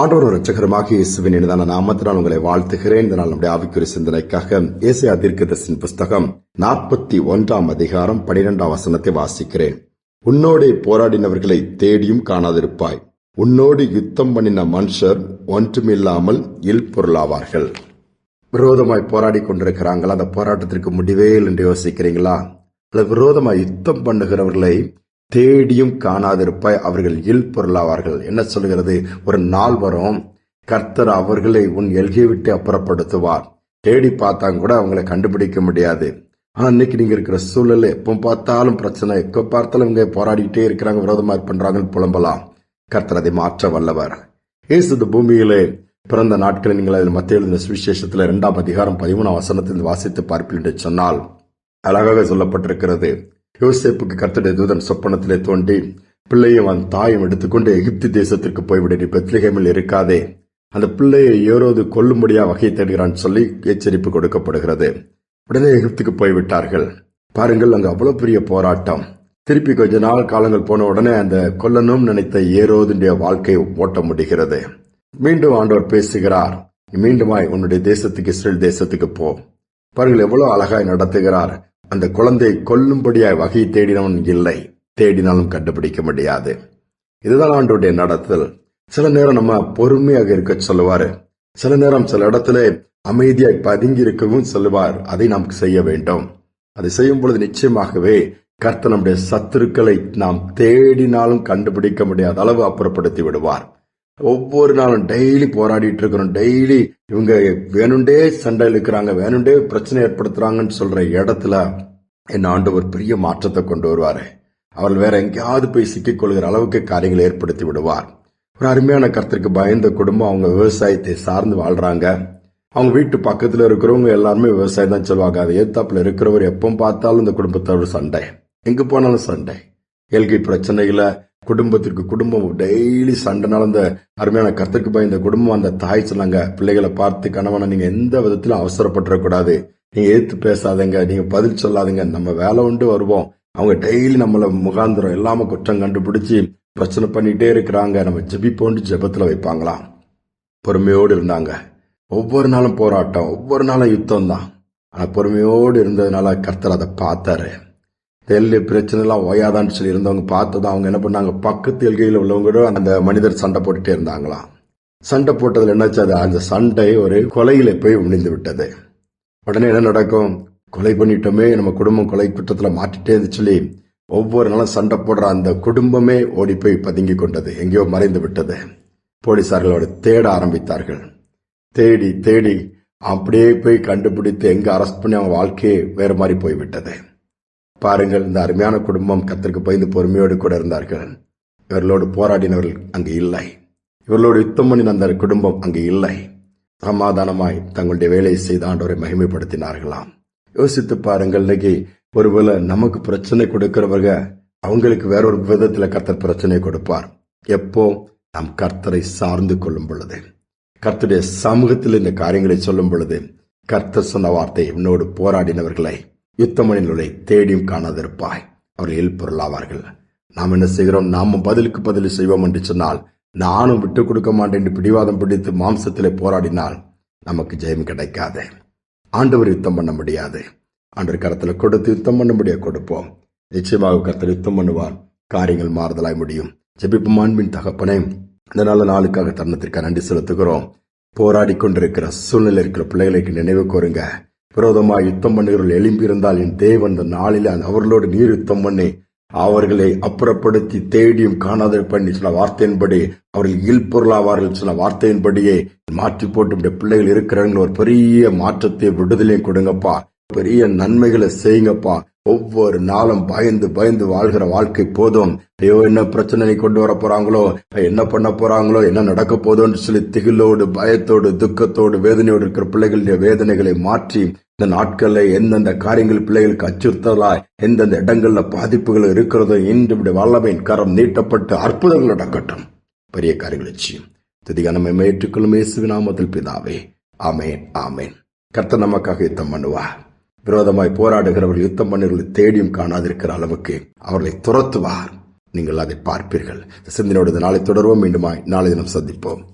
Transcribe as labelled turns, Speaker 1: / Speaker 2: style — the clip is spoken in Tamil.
Speaker 1: ஆண்டோர் ரட்சகரமாக இயேசுவின் இனிதான நாமத்தினால் உங்களை வாழ்த்துகிறேன். இந்த நாள் நம்முடைய ஆவிக்குரிய சிந்தனைக்காக ஏசியா தீர்க்கதர்சின் புஸ்தகம் நாற்பத்தி ஒன்றாம் அதிகாரம் பனிரெண்டாம் வசனத்தை வாசிக்கிறேன். உன்னோடே போராடினவர்களை தேடியும் காணாதிருப்பாய். உன்னோடு யுத்தம் பண்ணின மனுஷர் ஒன்றுமில்லாமல் இல் பொருளாவார்கள் விரோதமாய் போராடி கொண்டிருக்கிறாங்களா? அந்த போராட்டத்திற்கு முடிவே இல்லை என்று யோசிக்கிறீங்களா? அல்ல விரோதமாய் யுத்தம் பண்ணுகிறவர்களை தேடியும் காணாதிருப்பாய். அவர்கள் இல் பொருளாவார்கள். என்ன சொல்கிறது ஒரு நாள் வரும். கர்த்தர் அவர்களை உன் எல்கை விட்டு அப்புறப்படுத்துவார். தேடி பார்த்தாங்க கூட அவங்களை கண்டுபிடிக்க முடியாது. ஆனா இன்னைக்கு நீங்க இருக்கிற சூழல் எப்போ பார்த்தாலும் பிரச்சனை எப்போ பார்த்தாலும் இங்க போராடிட்டே இருக்கிறாங்க விரோதமா பண்றாங்கன்னு புலம்பலாம். கர்த்தர் அதை மாற்ற வல்லவர். இயேசு இந்த பூமியிலே பிறந்த நாட்களில் நீங்கள் அதில் மத்திய எழுதின சுவிசேஷத்தில் இரண்டாம் அதிகாரம் பதிமூணாம் வசனத்தில் வாசித்து பார்ப்பீர்கள் என்று சொன்னால் அழகாக சொல்லப்பட்டிருக்கிறது. யோசேப்புக்கு கர்த்தடைய தூதன் சொப்பனத்திலே தோண்டி பிள்ளையும் அவன் தாயும் எடுத்துக்கொண்டு எகிப்து தேசத்திற்கு போய்விட நீ பெத்லிகேமில் இருக்காதே. அந்த பிள்ளையை ஏறோது கொல்லும்படியா வகை தேடுகிறான் சொல்லி எச்சரிப்பு கொடுக்கப்படுகிறது. உடனே எகிப்துக்கு போய்விட்டார்கள். பாருங்கள் அங்கு அவ்வளவு பெரிய போராட்டம். திருப்பி கொஞ்ச நாள் காலங்கள் போன உடனே அந்த கொல்லனும் நினைத்த ஏரோதுடைய வாழ்க்கை ஓட்ட முடிகிறது. மீண்டும் ஆண்டவர் பேசுகிறார் மீண்டுமாய் உன்னுடைய தேசத்துக்கு இஸ்ரேல் தேசத்துக்கு போ. பாருங்கள் எவ்வளவு அழகாய் நடத்துகிறார். அந்த குழந்தை கொல்லும்படியாய் வகை தேடினவன் இல்லை. தேடினாலும் கண்டுபிடிக்க முடியாது. இதுதான் ஆண்டுடைய நடத்தல். சில நேரம் நம்ம பொறுமையாக இருக்க சொல்லுவாரு. சில நேரம் சில இடத்துல அமைதியாய் பதுங்கி இருக்கவும் சொல்லுவார். அதை நாம் செய்ய வேண்டும். அதை செய்யும் பொழுது நிச்சயமாகவே கர்த்த நம்முடைய சத்துருக்களை நாம் தேடினாலும் கண்டுபிடிக்க முடியாத அளவு அப்புறப்படுத்தி விடுவார். ஒவ்வொரு நாளும் டெய்லி போராடிட்டு இருக்கிறோம் டெய்லி இவங்க வேணுண்டே சண்டை இழுக்கிறாங்க வேணுண்டே பிரச்சனை ஏற்படுத்துறாங்கன்னு சொல்ற இடத்துல என் ஆண்டவர் பெரிய மாற்றத்தை கொண்டு வருவாரு. அவர் வேற எங்கேயாவது போய் சிக்கிக்கொள்கிற அளவுக்கு காரியங்களை ஏற்படுத்தி விடுவார். ஒரு அருமையான கருத்திற்கு பயந்த குடும்பம் அவங்க விவசாயத்தை சார்ந்து வாழ்றாங்க. அவங்க வீட்டு பக்கத்துல இருக்கிறவங்க எல்லாருமே விவசாயம் தான் சொல்லுவாங்க. அது ஏத்தாப்புல இருக்கிறவர் எப்போ பார்த்தாலும் இந்த குடும்பத்தோட சண்டை. எங்க போனாலும் சண்டை. எல்கை பிரச்சனைகளை குடும்பத்திற்கு குடும்பம் டெய்லி சண்டைனால அந்த அருமையான கருத்துக்கு பயந்த குடும்பம் அந்த தாய் சொன்னாங்க பிள்ளைகளை பார்த்து கணவனை நீங்க எந்த விதத்திலும் அவசரப்பட்டுறக்கூடாது. நீங்க ஏத்து பேசாதீங்க நீங்க பதில் சொல்லாதீங்க. நம்ம வேலை உண்டு வருவோம். அவங்க டெய்லி நம்மள முகாந்திரம் எல்லாம குற்றம் கண்டுபிடிச்சு பிரச்சனை பண்ணிட்டே இருக்கிறாங்க. நம்ம ஜெபிப்போண்டு ஜெபத்துல வைப்பாங்களாம் பொறுமையோடு இருந்தாங்க. ஒவ்வொரு நாளும் போராட்டம் ஒவ்வொரு நாளும் யுத்தம் தான் ஆனா பொறுமையோடு இருந்ததுனால கர்த்தர் அதை பார்த்தாரு. தெல்லு பிரச்சனைலாம் ஓயாதான்னு சொல்லி இருந்தவங்க பார்த்ததும் அவங்க என்ன பண்ணாங்க? பக்கத்து எல்கையில் உள்ளவங்க அந்த மனிதர் சண்டை போட்டுட்டே இருந்தாங்களாம். சண்டை போட்டதில் என்னாச்சு? அது அந்த சண்டை ஒரு கொலையில போய் முடிந்து விட்டது. உடனே என்ன நடக்கும்? கொலை பண்ணிட்டோமே நம்ம குடும்பம் கொலை குற்றத்தில் மாட்டிட்டே இருந்து சொல்லி ஒவ்வொரு நாளும் சண்டை போடுற அந்த குடும்பமே ஓடி போய் பதுங்கி கொண்டது. எங்கேயோ மறைந்து விட்டது. போலீசார்களோட தேட ஆரம்பித்தார்கள். தேடி தேடி அப்படியே போய் கண்டுபிடித்து எங்கே அரெஸ்ட் பண்ணி அவங்க வாழ்க்கையே வேறு மாதிரி போய்விட்டது. பாருங்கள் இந்த அருமையான குடும்பம் கத்திற்கு பயந்து பொறுமையோடு கூட இருந்தார்கள். இவர்களோடு போராடினவர்கள் அங்கு இல்லை. இவர்களோடு யுத்தம் பண்ணின அந்த குடும்பம் அங்கு இல்லை. சமாதானமாய் தங்களுடைய வேலையை செய்து ஆண்டவரை மகிமைப்படுத்தினார்களாம். யோசித்து பாருங்கள் இன்னைக்கு ஒருவேளை நமக்கு பிரச்சனை கொடுக்கிறவங்க அவங்களுக்கு வேற ஒரு விதத்துல கர்த்தர் பிரச்சனை கொடுப்பார். எப்போ? நாம் கர்த்தரை சார்ந்து கொள்ளும் பொழுது. கர்த்தருடைய சமூகத்தில் இந்த காரியங்களை சொல்லும் பொழுது கர்த்தர் சொன்ன வார்த்தை என்னோடு போராடினவர்களை யுத்தமணிகளை தேடியும் காணாதிருப்பாய். அவர்கள் பொருளாவார்கள் நாம் என்ன செய்கிறோம்? நாம பதிலுக்கு பதில் செய்வோம் என்று சொன்னால் நானும் விட்டு கொடுக்க மாட்டேன் என்று பிடிவாதம் பிடித்து மாம்சத்திலே போராடினால் நமக்கு ஜெயம் கிடைக்காது. ஆண்டவர் யுத்தம் பண்ண முடியாது. ஆண்டவர் கரத்தில் கொடுத்து யுத்தம் பண்ண முடியாது. கொடுப்போம். நிச்சயமாக கருத்தில் யுத்தம் பண்ணுவார். காரியங்கள் மாறுதலாய் முடியும். ஜெபிப்பும் அன்பின் தகப்பனே. இந்த நல்ல நாளுக்காக தருணத்திற்கு நன்றி செலுத்துகிறோம். போராடி கொண்டிருக்கிற சூழ்நிலை இருக்கிற பிள்ளைகளுக்கு நினைவு கூறுங்க. விரோதமாக யுத்தம் பண்ணுகிறவர்கள் எழும்பியிருந்தால் என் தேவன் அந்த நாளில் அவர்களோடு நீர் யுத்தம் பண்ணி. அவர்களை அப்புறப்படுத்தி தேடியும் காணாத பண்ணி சில வார்த்தையின்படி அவர்கள் இல்பொருளாவார்கள் சில வார்த்தையின்படியே மாற்றி போட்டு பிள்ளைகள் இருக்கிறவங்க ஒரு பெரிய மாற்றத்தை விடுதலையும் கொடுங்கப்பா. பெரிய நன்மைகளை செய்யுங்கப்பா. ஒவ்வொரு நாளும் பயந்து பயந்து வாழ்கிற வாழ்க்கை போதும். ஐயோ என்ன பிரச்சனை கொண்டு வர போறாங்களோ? என்ன பண்ண போறாங்களோ? என்ன நடக்க போதோன்னு சொல்லி திகிலோடு பயத்தோடு துக்கத்தோடு வேதனையோடு இருக்கிற பிள்ளைகளுடைய வேதனைகளை மாற்றி இந்த நாட்களில் எந்தெந்த காரியங்கள் பிள்ளைகளுக்கு அச்சுறுத்தலா எந்தெந்த இடங்கள்ல பாதிப்புகள் இருக்கிறதோ இன்று இப்படி வல்லமையின் கரம் நீட்டப்பட்டு அற்புதங்கள் நடக்கட்டும். பெரிய காரியங்களை செய்யும். துதிகனமை ஏற்றுக்கொள்ளும் இயேசுவின் நாமத்தில் பிதாவே. ஆமேன் ஆமேன். கர்த்த நமக்காக யுத்தம் பண்ணுவா. விரோதமாய் போராடுகிறவர்கள் யுத்தம் பண்ணுகளை தேடியும் காணாதிருக்கிற அளவுக்கு அவர்களை துரத்துவார். நீங்கள் அதை பார்ப்பீர்கள். இந்த சிந்தனையோடு நாளை தொடர்வோம். மீண்டுமாய் நாளை தினம் சந்திப்போம்.